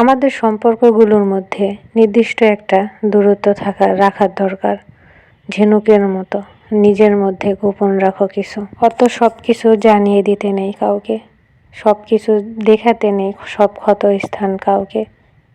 আমাদের সম্পর্কগুলোর মধ্যে নির্দিষ্ট একটা দূরত্ব থাকা রাখার দরকার। ঝিনুকের মতো, নিজের মধ্যে গোপন রাখো কিছু। অত সব কিছু জানিয়ে দিতে নেই কাউকে। সব কিছু দেখাতে নেই সব ক্ষত স্থান কাউকে।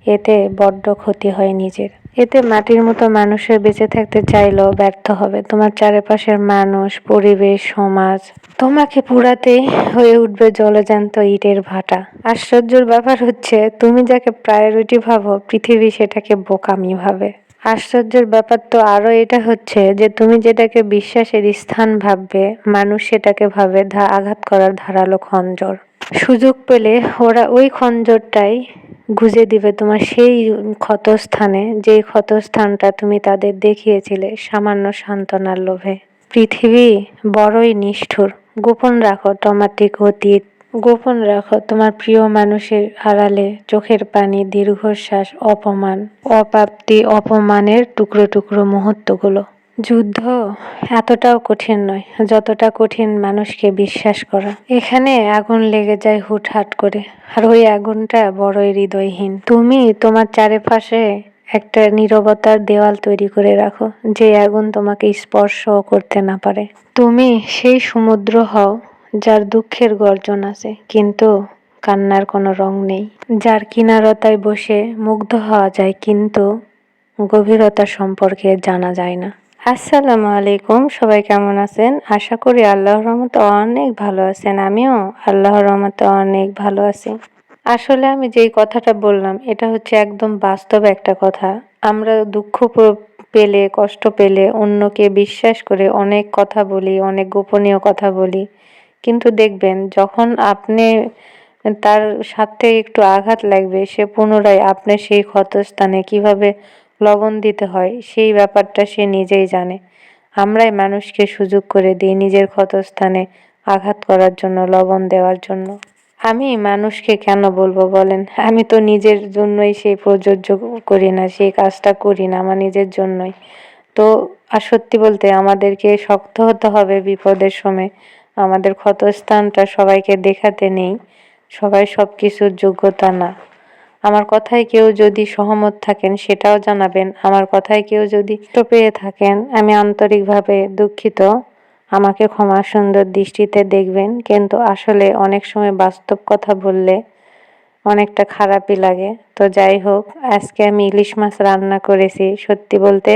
এতে বড্ড ক্ষতি হয় নিজের। এতে মাটির মতো মানুষের বেঁচে থাকতে চাইলেও ব্যর্থ হবে। তোমার চারিপাশের মানুষ, পরিবেশ, সমাজ, তোমাকে পুরাতেই হয়ে উঠবে জলজান্ত ইটের ভাটা। আশ্চর্যের ব্যাপার হচ্ছে, তুমি যাকে প্রায়োরিটি ভাবো, পৃথিবী সেটাকে বোকামি ভাবে। আশ্চর্যের ব্যাপার তো আরও এটা হচ্ছে যে, তুমি যেটাকে বিশ্বাসের স্থান ভাববে, মানুষ সেটাকে ভাবে আঘাত করার ধারালো খঞ্জর সুযোগ পেলে ওরা ওই খঞ্জরটাই গুজে দিবে তোমার সেই ক্ষতস্থানে, যে ক্ষতস্থানটা তুমি তাদের দেখিয়েছিলে, সামান্য সান্ত্বনার লোভে। পৃথিবী বড়ই নিষ্ঠুর। গোপন রাখো টমাটিক অতীত। গোপন রাখো তোমার প্রিয় মানুষের আড়ালে চোখের পানি, দীর্ঘশ্বাস, অপমান, অপ্রাপ্তি, অপমানের টুকরো টুকরো মুহূর্তগুলো। যুদ্ধ এতটাও কঠিন নয়, যতটা কঠিন মানুষকে বিশ্বাস করা। এখানে আগুন লেগে যায় হুটহাট করে, আর ওই আগুনটা বড়ই হৃদয়হীন। তুমি তোমার চারিপাশে একটা নীরবতার দেওয়াল তৈরি করে রাখো, যে আগুন তোমাকে স্পর্শ করতে না পারে। তুমি সেই সমুদ্র হও, যার দুঃখের গর্জন আছে, কিন্তু কান্নার কোনো রং নেই। যার কিনারতায় বসে মুগ্ধ হওয়া যায়, কিন্তু গভীরতা সম্পর্কে জানা যায় না। আসসালামু আলাইকুম, সবাই কেমন আছেন? আশা করি আল্লাহর রহমতে অনেক ভালো আছেন। আমিও আল্লাহর রহমতে অনেক ভালো আছি। আসলে আমি যেই কথাটা বললাম, এটা হচ্ছে একদম বাস্তব একটা কথা। আমরা দুঃখ পেলে, কষ্ট পেলে অন্যকে বিশ্বাস করে অনেক কথা বলি, অনেক গোপনীয় কথা বলি। কিন্তু দেখবেন, যখন আপনি তার সাথে একটু আঘাত লাগবে, সে পুনরায় আপনার সেই ক্ষতস্থানে কীভাবে লবণ দিতে হয়, সেই ব্যাপারটা সে নিজেই জানে। আমরাই মানুষকে সুযোগ করে দিই নিজের ক্ষতস্থানে আঘাত করার জন্য, লবণ দেওয়ার জন্য। আমি মানুষকে কেন বলব বলেন? আমি তো নিজের জন্যই সেই প্রযোজ্য করি না, সেই কাজটা করি না, আমার নিজের জন্যই। তো, আর সত্যি বলতে আমাদেরকে শক্ত হতে হবে বিপদের সময়। আমাদের ক্ষতস্থানটা সবাইকে দেখাতে নেই, সবাই সব কিছুর যোগ্যতা না। আমার কথায় কেউ যদি সহমত থাকেন, সেটাও জানাবেন। আমার কথায় কেউ যদি পেয়ে থাকেন, আমি আন্তরিকভাবে দুঃখিত। আমাকে ক্ষমা সুন্দর দৃষ্টিতে দেখবেন, কিন্তু আসলে অনেক সময় বাস্তব কথা বললে অনেকটা খারাপই লাগে। তো যাই হোক, আজকে আমি ইলিশ মাছ রান্না করেছি। সত্যি বলতে,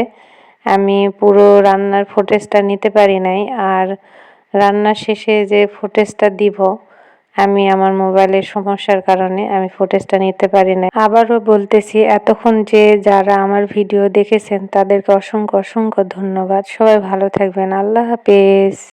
আমি পুরো রান্নার ফুটেজটা নিতে পারি নাই, আর রান্নার শেষে যে ফুটেজটা দিব আমি আমার মোবাইলের সমস্যার কারণে আমি ফুটেজটা নিতে পারি না আবারও বলতেছি, এতক্ষণ যে যারা আমার ভিডিও দেখেছেন, তাদেরকে অসংখ্য অসংখ্য ধন্যবাদ। সবাই ভালো থাকবেন। আল্লাহ হাফেজ।